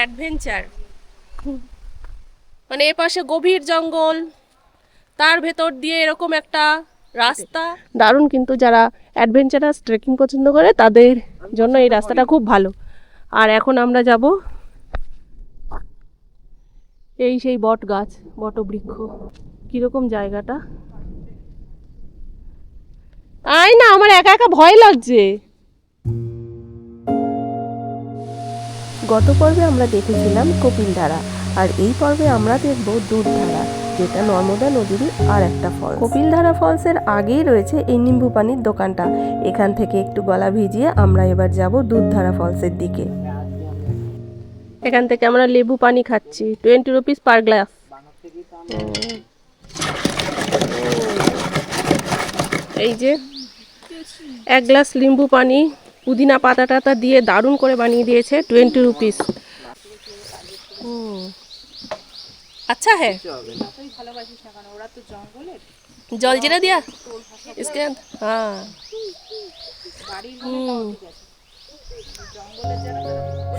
Adventure মানে এ পাশে গভীর জঙ্গল, তার ভেতর দিয়ে এরকম একটা রাস্তা। দারুণ কিন্তু যারা অ্যাডভেঞ্চারাস ট্রেকিং পছন্দ করে, তাদের জন্য এই রাস্তাটা খুব ভালো। আর এখন আমরা যাব এই সেই বট গাছ, বটবৃক্ষ। কীরকম জায়গাটা? আয় না, আমার একা একা ভয় লাগছে। গত পর্বে আমরা দেখেছিলাম কপিলধারা আর এই পর্বে আমরা দেখব দুধধারা যেটা নর্মদা নদীর আর একটা ফল কপিলধারা ফলসের আগেই রয়েছে এই নিম্বু পানির দোকানটা। এখান থেকে একটু গলা ভিজিয়ে আমরা এবার যাব দুধধারা ফলসের দিকে। এখান থেকে আমরা লেবু পানি খাচ্ছি টোয়েন্টি রুপিস পার গ্লাস এই যে, এক গ্লাস লিম্বু পানি পুদিনা পাতা টাতা দিয়ে দারুণ করে বানিয়ে দিয়েছে টোয়েন্টি রুপিস আচ্ছা হ্যাঁ জল জিরা দিয়া? হ্যাঁ।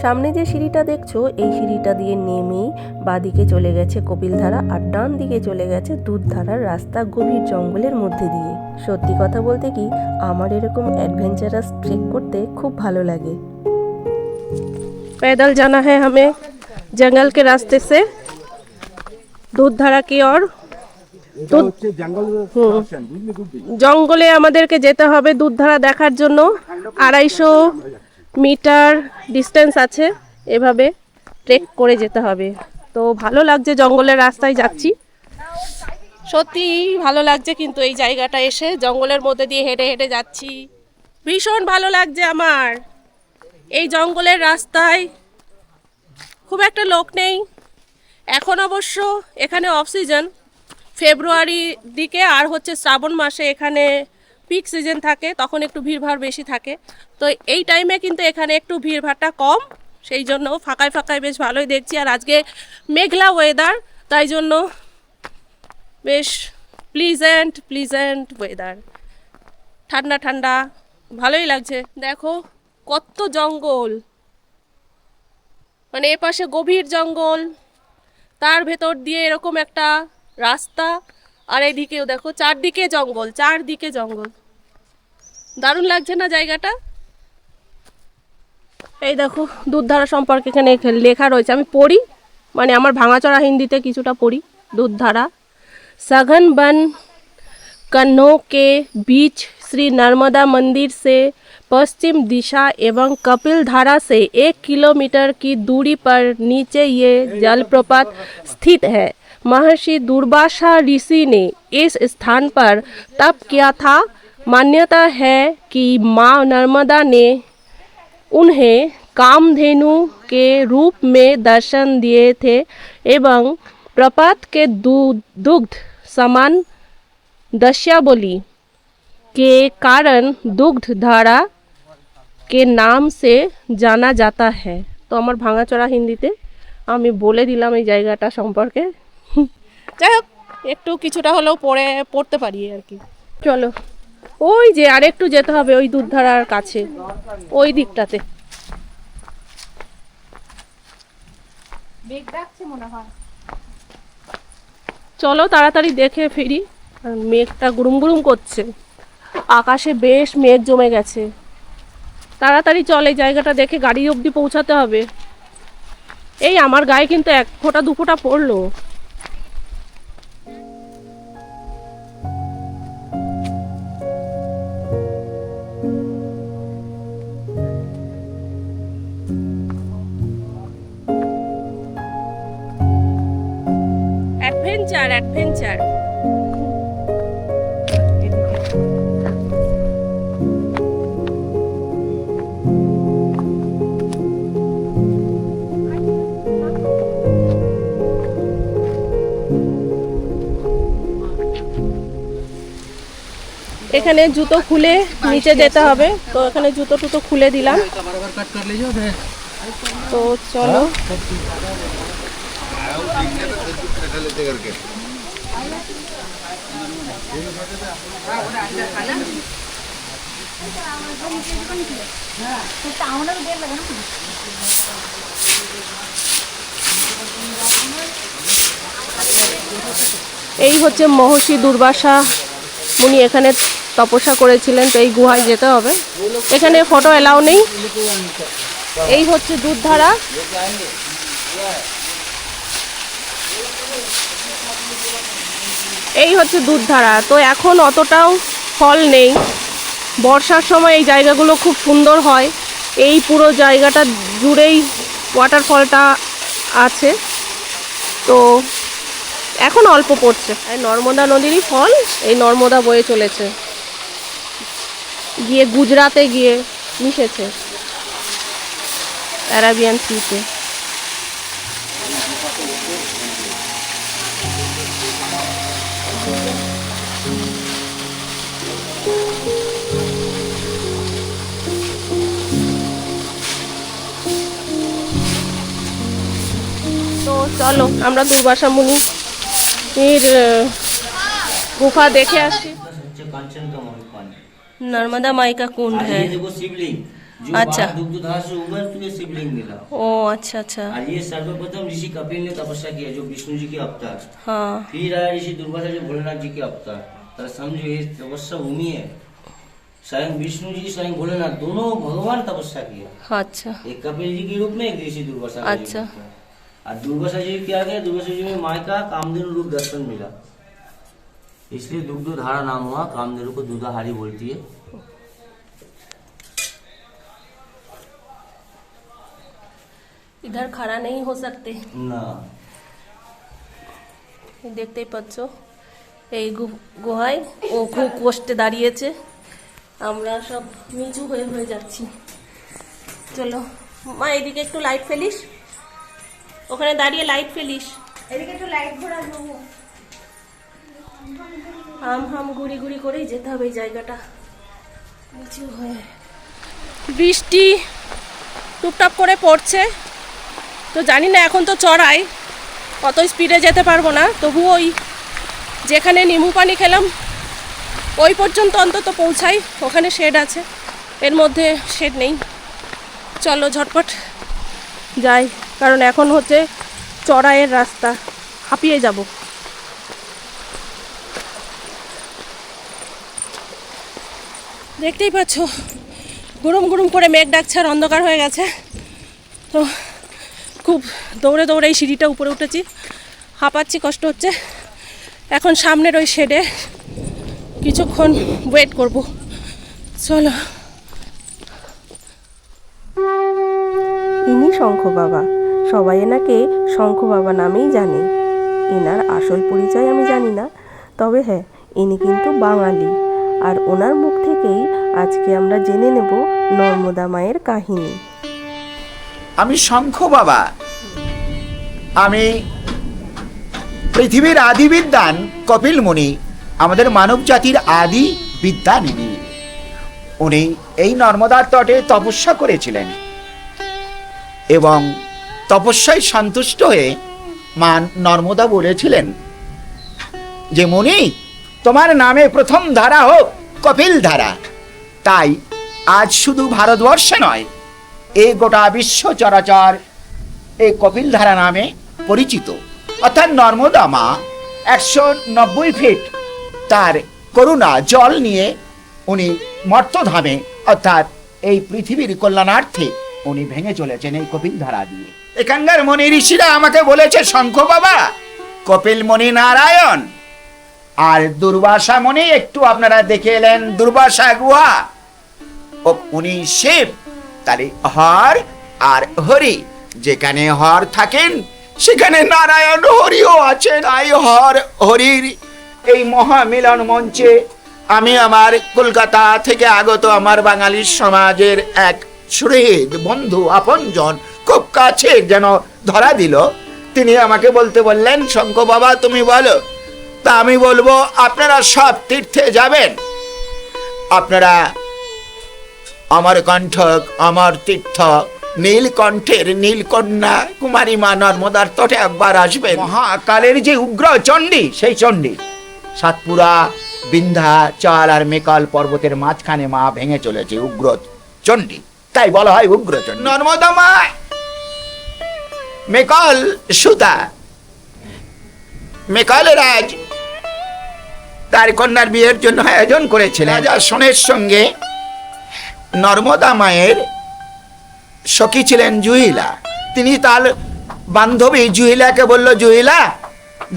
সামনে যে সিঁড়িটা দেখছো এই সিঁড়িটা দিয়ে নেমেই বাদিকে চলে গেছে কপিলধারা আর ডান দিকে চলে গেছে দুধধারার রাস্তা গভীর জঙ্গলের মধ্যে দিয়ে সত্যি কথা বলতে কি আমার এরকম অ্যাডভেঞ্চারাস ট্রেক করতে খুব ভালো লাগে पैदल जाना है हमें जंगल के रास्ते से दूध धारा की ओर দুধ হুম। জঙ্গলে আমাদেরকে যেতে হবে দুধধারা দেখার জন্য আড়াইশো মিটার ডিস্টেন্স আছে, এভাবে ট্রেক করে যেতে হবে। তো ভালো লাগছে জঙ্গলের রাস্তায় যাচ্ছি। সত্যি ভালো লাগছে কিন্তু এই জায়গাটা এসে, জঙ্গলের মধ্যে দিয়ে হেঁটে হেঁটে যাচ্ছি। ভীষণ ভালো লাগছে আমার। এই জঙ্গলের রাস্তায় খুব একটা লোক নেই। এখন অবশ্য এখানে অফ সিজন ফেব্রুয়ারি দিকে আর হচ্ছে শ্রাবণ মাসে এখানে পিক সিজন থাকে, তখন একটু ভিড়ভাড় বেশি থাকে। তো এই টাইমে কিন্তু এখানে একটু ভিড়ভাড়টা কম, সেই জন্য ফাঁকায় ফাঁকায় বেশ ভালোই দেখছি। আর আজকে মেঘলা ওয়েদার তাই জন্য বেশ প্লিজেন্ট প্লিজেন্ট ওয়েদার ঠান্ডা ঠান্ডা, ভালোই লাগছে। দেখো, কত জঙ্গল। মানে এপাশে গভীর জঙ্গল, তার ভেতর দিয়ে এরকম একটা রাস্তা, আর এদিকেও দেখো, চারদিকে জঙ্গল চারদিকে জঙ্গল। দারুণ লাগছে না জায়গাটা এই দেখো দুধধারা সম্পর্কে এখানে এখ- লেখা রয়েছে আমি পড়ি মানে আমার ভাঙাচড়া হিন্দিতে কিছুটা পড়ি দুধধারা सघन वन कन्नों के बीच श्री नर्मदा मंदिर से पश्चिम दिशा एवं कपिल धारा से एक किलोमीटर की दूरी पर नीचे ये जलप्रपात स्थित है महर्षि दुर्वासा ऋषि ने इस स्थान पर तप किया था मान्यता है कि माँ नर्मदा ने उन्हें कामधेनु के रूप में दर्शन दिए थे एवं प्रपात के दू- दुग्ध समान दस्यावली के कारण दुग्ध धारा के नाम से জানা जाता है তো আমার ভাঙাচোরা হিন্দিতে আমি বলে দিলাম এই জায়গাটা সম্পর্কে যাই হোক একটু কিছুটা হলেও পড়ে পড়তে পারি আর কি চলো ওই যে আরেকটু যেতে হবে ওই দুধধারার কাছে ওই দিকটাতে। চলো তাড়াতাড়ি দেখে ফিরি। মেঘটা গুড়ুম গুড়ুম করছে। আকাশে বেশ মেঘ জমে গেছে। তাড়াতাড়ি চল এই জায়গাটা দেখে গাড়ি অবধি পৌঁছাতে হবে। এই আমার গায়ে কিন্তু এক ফোঁটা দু ফোঁটা পড়ল। অ্যাডভেঞ্চার এখানে জুতো খুলে নিচে যেতে হবে। তো এখানে জুতো টুতো খুলে দিলাম। তো চলো। এই হচ্ছে মহর্ষি দুর্বাসা। উনি এখানে তপস্যা করেছিলেন, তো এই গুহায় যেতে হবে। এখানে ফটো এলাও নেই। এই হচ্ছে দুধধারা। এই হচ্ছে দুধধারা। তো এখন অতটাও ফল নেই। বর্ষার সময় এই জায়গাগুলো খুব সুন্দর হয়। এই পুরো জায়গাটা জুড়েই ওয়াটারফলটা আছে। তো এখন অল্প পড়ছে। নর্মদা নদীরই ফল এই নর্মদা বয়ে চলেছে। গিয়ে গুজরাতে গিয়ে মিশেছে। অ্যারাবিয়ান সিতে ये देखो शिवलिंग जो अच्छा। बाहर दुग्धधार से उबर तो ये शिवलिंग मिला ओ अच्छा अच्छा और ये सर्वप्रथम ऋषि कपिल ने तपस्या किया जो विष्णु जी के अवतार हाँ फिर आया ऋषि दुर्वासा जो भोलेनाथ जी के अवतार तो समझो ये तपस्या भूमि है स्वयं विष्णु जी स्वयं भोलेनाथ दोनों भगवान तपस्या किया अच्छा एक कपिल जी के रूप में एक ऋषि दुर्वासा के अच्छा। रूप में। और दुर्वासा जी क्या गया दुर्वासा जी में माँ का कामधेनु रूप दर्शन मिला इसलिए दुग्ध धारा नाम हुआ कामधेनु को दुधाहारी बोलती है इधर खड़ा नहीं हो सकते না দেখতেই পাচ্ছ এই গু- গুহায় ও খুব কষ্টে দাঁড়িয়েছে আমরা সব নিচু হয়ে হয়ে যাচ্ছি চলো মা এদিকে একটু লাইট ফেলিস ওখানে দাঁড়িয়ে লাইট ফেলিস। এদিকে একটু লাইট ঘোরা দেবো হাম হাম ঘুরি ঘুরি করেই যেতে হবে এই জায়গাটা। নিচু হয়ে। বৃষ্টি টুপটাপ করে পড়ছে। তো জানি না এখন তো চড়াই। অত স্পিডে যেতে পারব না। তবু ওই যেখানে নিমু পানি খেলাম ওই পর্যন্ত অন্তত পৌঁছাই। ওখানে শেড আছে। এর মধ্যে শেড নেই। চলো ঝটপট যাই। কারণ এখন হচ্ছে চড়াইয়ের রাস্তা। হাঁপিয়ে যাব। দেখতেই পাচ্ছ গুরুম গুরুম করে মেঘ ডাকছে আর অন্ধকার হয়ে গেছে। তো খুব দৌড়ে দৌড়ে এই সিঁড়িটা উপরে উঠেছি। হাঁপাচ্ছি, কষ্ট হচ্ছে। এখন সামনের ওই শেডে কিছুক্ষণ ওয়েট করব। চলো। ইনি শঙ্খ বাবা। সবাই এনাকে শঙ্খ বাবা নামেই জানে। এনার আসল পরিচয় আমি জানি না, তবে হ্যাঁ ইনি কিন্তু বাঙালি। আর ওনার মুখ থেকেই আজকে আমরা জেনে নেব নর্মদা মায়ের কাহিনী। আমি শঙ্খ বাবা। আমি পৃথিবীর আদি বিদ্যান কপিল মুনি, আমাদের মানব জাতির আদি বিদ্যানিধি উনি এই নর্মদার তটে তপস্যা করেছিলেন। এবং তপস্যায় সন্তুষ্ট হয়ে মা নর্মদা বলেছিলেন, যে মুনি, তোমার নামে প্রথম ধারা হোক, কপিল ধারা। তাই আজ শুধু ভারতবর্ষে নয় এই গোটা বিশ্ব চরাচর এই কপিল ধারা নামে পরিচিত। অর্থাৎ নর্মদা মা একশো নব্বই ফিট তার করুণা, জল নিয়ে উনি মর্তধামে, অর্থাৎ এই পৃথিবীর কল্যাণার্থে উনি ভেঙে চলেছেন এই কপিল ধারা দিয়ে। এখানকার মনি ঋষিরা আমাকে বলেছে, শঙ্খ বাবা, কপিল মণি নারায়ণ, আর দুর্বাসা মণি একটু আপনারা দেখে এলেন, দুর্বাসা গুহা। ও উনি শিব তাহলে হর আর হরি। যেখানে হর থাকেন, সেখানে নারায়ণ হরিও আছেন আই হর হরির এই মহামিলন মঞ্চে আমি আমার কলকাতা থেকে আগত আমার বাঙালি সমাজের এক সুহৃদ বন্ধু, আপনজন খুব কাছে যেন ধরা দিল। তিনি আমাকে বলতে বললেন শঙ্খ বাবা তুমি বলো। তা আমি বলব আপনারা সব তীর্থে যাবেন। আপনারা আমার কণ্ঠক আমার তীর্থ নীলকণ্ঠের নীলকন্যা কুমারী মা নর্মদার তটে একবার আসবেন। মহাকালের যে উগ্র চণ্ডী সেই চণ্ডী। সাতপুরা বিন্ধা চাল আর মেকাল পর্বতের মাঝখানে মা ভেঙে চলেছে উগ্র চণ্ডী। তাই বলা হয় উগ্র চণ্ডী। নর্মদা মা মেকাল সুতা মেকাল রাজ তার কন্যার বিয়ের জন্য আয়োজন করেছিলেন। রাজা সোনের সঙ্গে নর্মদা মায়ের সখী ছিলেন জুহিলা। তিনি তার বান্ধবী জুহিলাকে বলল, জুহিলা,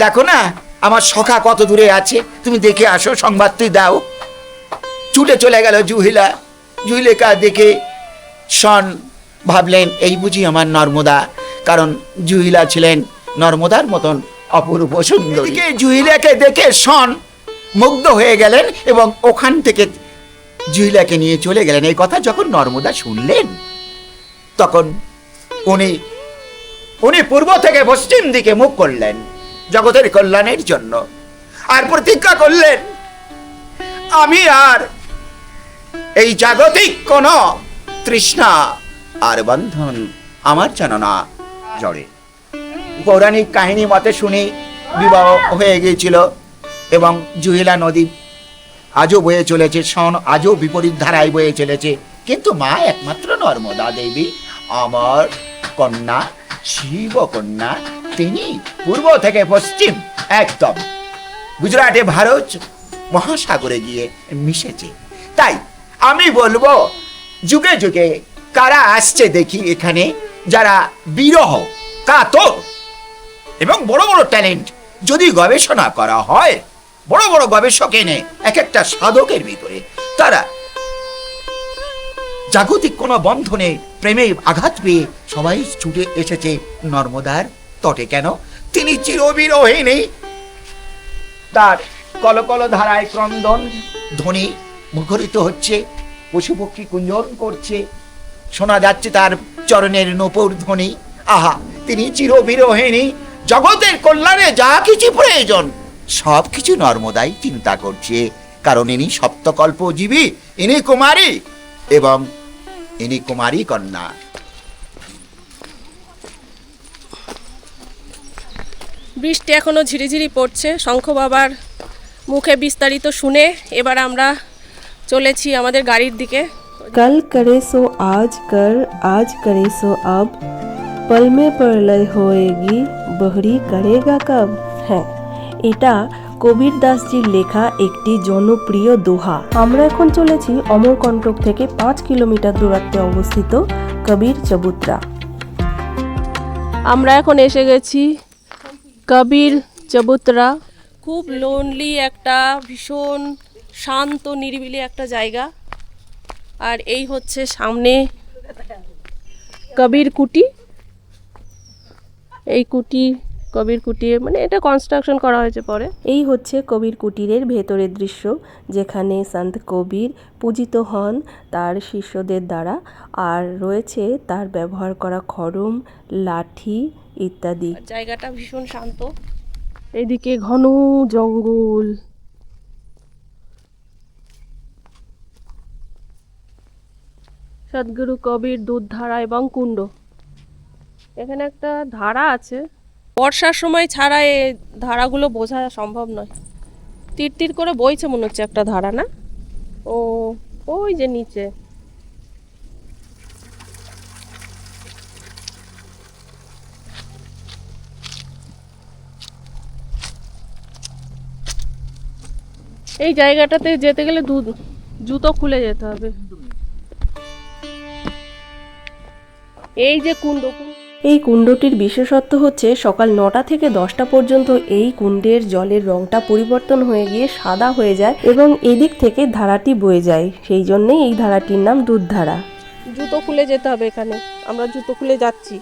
দেখো না, আমার সখা কত দূরে আছে। তুমি দেখে আসো, সংবাদ তুই দাও। ছুটে চলে গেল জুহিলা। জুহিলেকা দেখে শন ভাবলেন, এই বুঝি আমার নর্মদা কারণ জুহিলা ছিলেন নর্মদার মতন অপূর্ব সুন্দর। জুহিলাকে দেখে শন মুগ্ধ হয়ে গেলেন এবং ওখান থেকে জুহিলাকে নিয়ে চলে গেলেন। এই কথা যখন নর্মদা শুনলেন, তখন উনি উনি পূর্ব থেকে পশ্চিম দিকে মুখ করলেন জগতের কল্যাণের জন্য আর প্রতিজ্ঞা করলেন, আমি আর এই জাগতিক কোন তৃষ্ণা আর বন্ধন আমার যেন না। জড়ে পৌরাণিক কাহিনী মতে শুনি বিবাহ হয়ে গিয়েছিল এবং জুহিলা নদী আজও বয়ে চলেছে সন আজও বিপরীত ধারায় বয়ে চলেছে। কিন্তু মা একমাত্র নর্মদা দেবী, আমার কন্যা শিব কন্যা তিনি পূর্ব থেকে পশ্চিম, একদম। গুজরাটে ভারত মহাসাগরে গিয়ে মিশেছে। তাই আমি বলব, যুগে যুগে কারা আসছে দেখি এখানে। যারা বিরহ, কাতর এবং বড় বড় ট্যালেন্ট যদি গবেষণা করা হয়, বড় বড় গবেষক এনে এক একটা সাধকের ভিতরে, তারা জাগতিক কোনো বন্ধনে প্রেমে আঘাত পেয়ে সবাই ছুটে এসেছে নর্মদার তটে কেন? তিনি চিরবিরোহিনী তার কলকল ধারায় ক্রন্দন ধ্বনি মুখরিত হচ্ছে পশু পক্ষী কুঞ্জন করছে, শোনা যাচ্ছে তার চরণের নপুর ধ্বনি আহা, তিনি চিরবিরোহিনী জগতের কল্যাণে যা কিছু প্রয়োজন, সব কিছু নর্মদাই চিন্তা করছে। কারণ ইনি সপ্তকল্প জীবী ইনি কুমারী এবং ইনি কুমারী কন্যা। বৃষ্টি এখনও ঝিরিঝিরি পড়ছে। শঙ্খ বাবার মুখে বিস্তারিত শুনে এবার আমরা চলেছি আমাদের গাড়ির দিকে। कल करे सो आज कर आज करे सो अब पल में प्रलय होएगी बहरी करेगा कब হ্যাঁ এটা কবির দাসজির লেখা একটি জনপ্রিয় দোহা আমরা এখন চলেছি অমরকণ্টক থেকে পাঁচ কিলোমিটার দূরত্বে অবস্থিত কবির চবুত্রা আমরা এখন এসে গেছি কবির চবুতরা খুব লোনলি একটা ভীষণ শান্ত নিরিবিলি একটা জায়গা আর এই হচ্ছে সামনে কবির কুটি। এই কুটি কবির কুটি মানে এটা কনস্ট্রাকশন করা হয়েছে পরে। এই হচ্ছে কবির কুটিরের ভেতরের দৃশ্য যেখানে সন্ত কবির পূজিত হন তার শিষ্যদের দ্বারা আর রয়েছে তার ব্যবহার করা খড়ম লাঠি ইত্যাদি। জায়গাটা ভীষণ শান্ত। এদিকে ঘন জঙ্গল। সদ্গুরু কবির দুধ ধারা এবং কুণ্ড। এখানে একটা ধারা আছে, বর্ষার সময় ছাড়া এই ধারাগুলো বোঝা সম্ভব নয়। তীর তীর করে বইছে মনে হচ্ছে একটা ধারা, না? ও, ওই যে নিচে। এই জায়গাটাতে যেতে গেলে দু- জুতো খুলে যেতে হবে। এই যে কুণ্ড এই কুণ্ডটির বিশেষত্ব হচ্ছে সকাল নটা থেকে দশটা পর্যন্ত এই কুণ্ডের জলের রংটা পরিবর্তন হয়ে গিয়ে সাদা হয়ে যায় এবং এদিক থেকে ধারাটি বয়ে যায়। সেই জন্যেই এই ধারাটির নাম দুধ ধারা জুতো খুলে যেতে হবে এখানে। আমরা জুতো খুলে যাচ্ছি।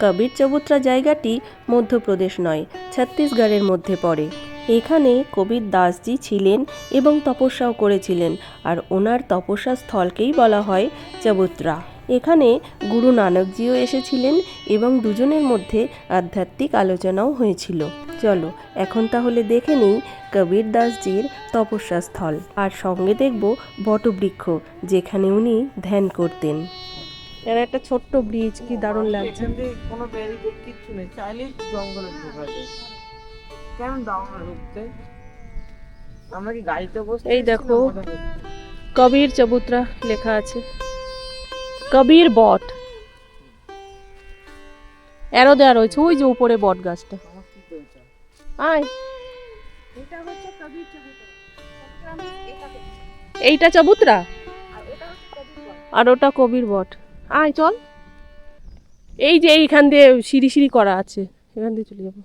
কবির চবুত্রা জায়গাটি মধ্যপ্রদেশ নয় ছত্তিশগড়ের মধ্যে পড়ে। এখানে কবির দাসজি ছিলেন এবং তপস্যাও করেছিলেন আর ওনার তপস্যা স্থলকেই বলা হয় চবুত্রা। এখানে গুরু নানকজিও এসেছিলেন এবং দুজনের মধ্যে আধ্যাত্মিক আলোচনাও হয়েছিল। চলো এখন তাহলে দেখে নিই কবির দাসজির তপস্যা স্থল। আর সঙ্গে দেখব বটবৃক্ষ যেখানে উনি ধ্যান করতেন। এর একটা ছোট্ট ব্রিজ কি দারুণ লাগছে। এখান থেকে কোনো ব্যারিকেড কিচ্ছু নেই চাইলেই জঙ্গলে ঢোকা যায়। কেন দাও না ঢুকতে আমরা কি গাড়িতে বসে এই দেখো কবির চবুতরা লেখা আছে। কবির বট। এরো দেওয়া রয়েছে, ওই যে উপরে বট গাছটা। আয়। এইটা চবুতরা? আর ওটা কবির বট। আয়, চল। এই যে এইখান দিয়ে সিঁড়ি সিঁড়ি করা আছে, এখান দিয়ে চলে যাব।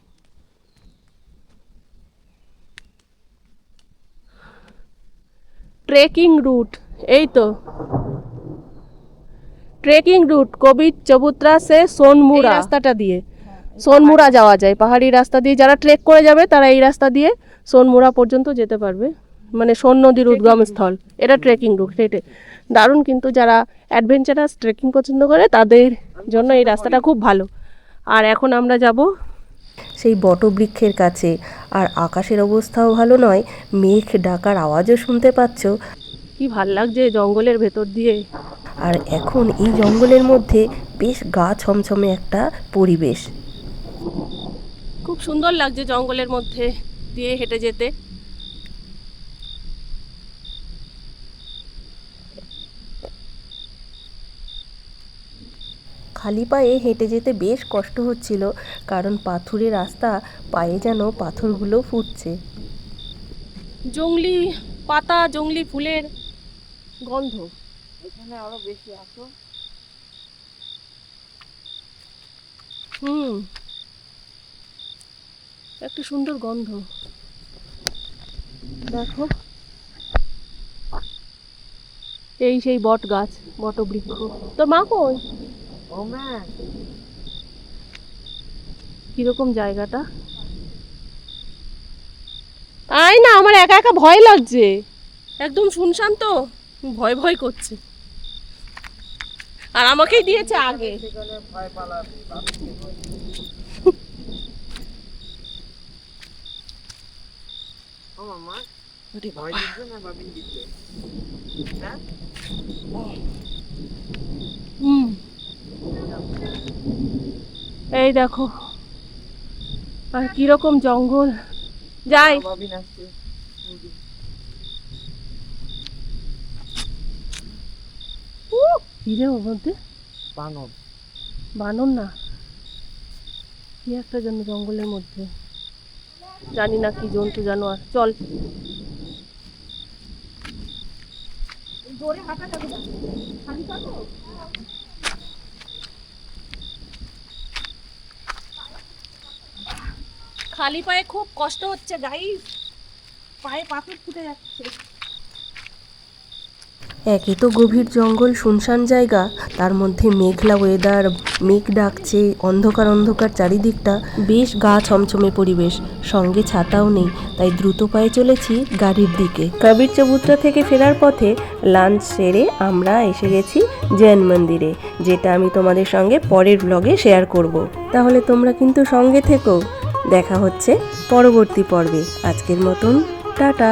ট্রেকিং রুট এই তো। ট্রেকিং রুট কবির চবুতরা সে সোনমুড়া। রাস্তাটা দিয়ে। সোনমুড়া যাওয়া যায়। পাহাড়ি রাস্তা দিয়ে যারা ট্রেক করে যাবে তারা এই রাস্তা দিয়ে সোনমুড়া পর্যন্ত যেতে পারবে। মানে সোন নদীর উদ্গম স্থল। এটা ট্রেকিং রুট হেঁটে। দারুণ কিন্তু যারা অ্যাডভেঞ্চারাস ট্রেকিং পছন্দ করে তাদের জন্য এই রাস্তাটা খুব ভালো। আর এখন আমরা যাব সেই বটবৃক্ষের কাছে। আর আকাশের অবস্থাও ভালো নয়। মেঘ ডাকার আওয়াজও শুনতে পাচ্ছ। কি ভালো লাগছে জঙ্গলের ভেতর দিয়ে? আর এখন এই জঙ্গলের মধ্যে বেশ গা ছমছমে একটা পরিবেশ। খুব সুন্দর লাগছে জঙ্গলের মধ্যে দিয়ে হেঁটে যেতে। খালি পায়ে হেঁটে যেতে বেশ কষ্ট হচ্ছিল কারণ পাথুরে রাস্তা পায়ে যেন পাথরগুলো ফুটছে। জংলি পাতা জংলি ফুলের গন্ধ। এখানে আরও বেশি আসো। হুম। একটা সুন্দর গন্ধ। দেখো। এই সেই বট গাছ বটবৃক্ষ। তোর মা কই? কীরকম জায়গাটা? আয় না আমার একা একা ভয় লাগছে। একদম শুনশান তো। ভয় ভয় করছে। আর আমাকেই দিয়েছে আগে। এই দেখো। আর কীরকম জঙ্গল। যাই। আসছে হিরে বানর। বানর না? কি একটা যেন জঙ্গলের মধ্যে। জানি না কি জন্তু জানোয়ার। চল। খালি পায়ে খুব কষ্ট হচ্ছে গাইস পায়ে পাথর ফুটে যাচ্ছে। একে তো গভীর জঙ্গল, শুনশান জায়গা। তার মধ্যে মেঘলা ওয়েদার মেঘ ডাকছে, অন্ধকার অন্ধকার চারিদিকটা। বেশ গা ছমছমে পরিবেশ, সঙ্গে ছাতাও নেই। তাই দ্রুত পায়ে চলেছি গাড়ির দিকে। কবির চবুতরা থেকে ফেরার পথে লাঞ্চ সেরে আমরা এসে গেছি জৈন মন্দিরে, যেটা আমি তোমাদের সঙ্গে পরের ব্লগে শেয়ার করব। তাহলে তোমরা কিন্তু সঙ্গে থেকো। দেখা হচ্ছে পরবর্তী পর্বে। আজকের মতন, টাটা।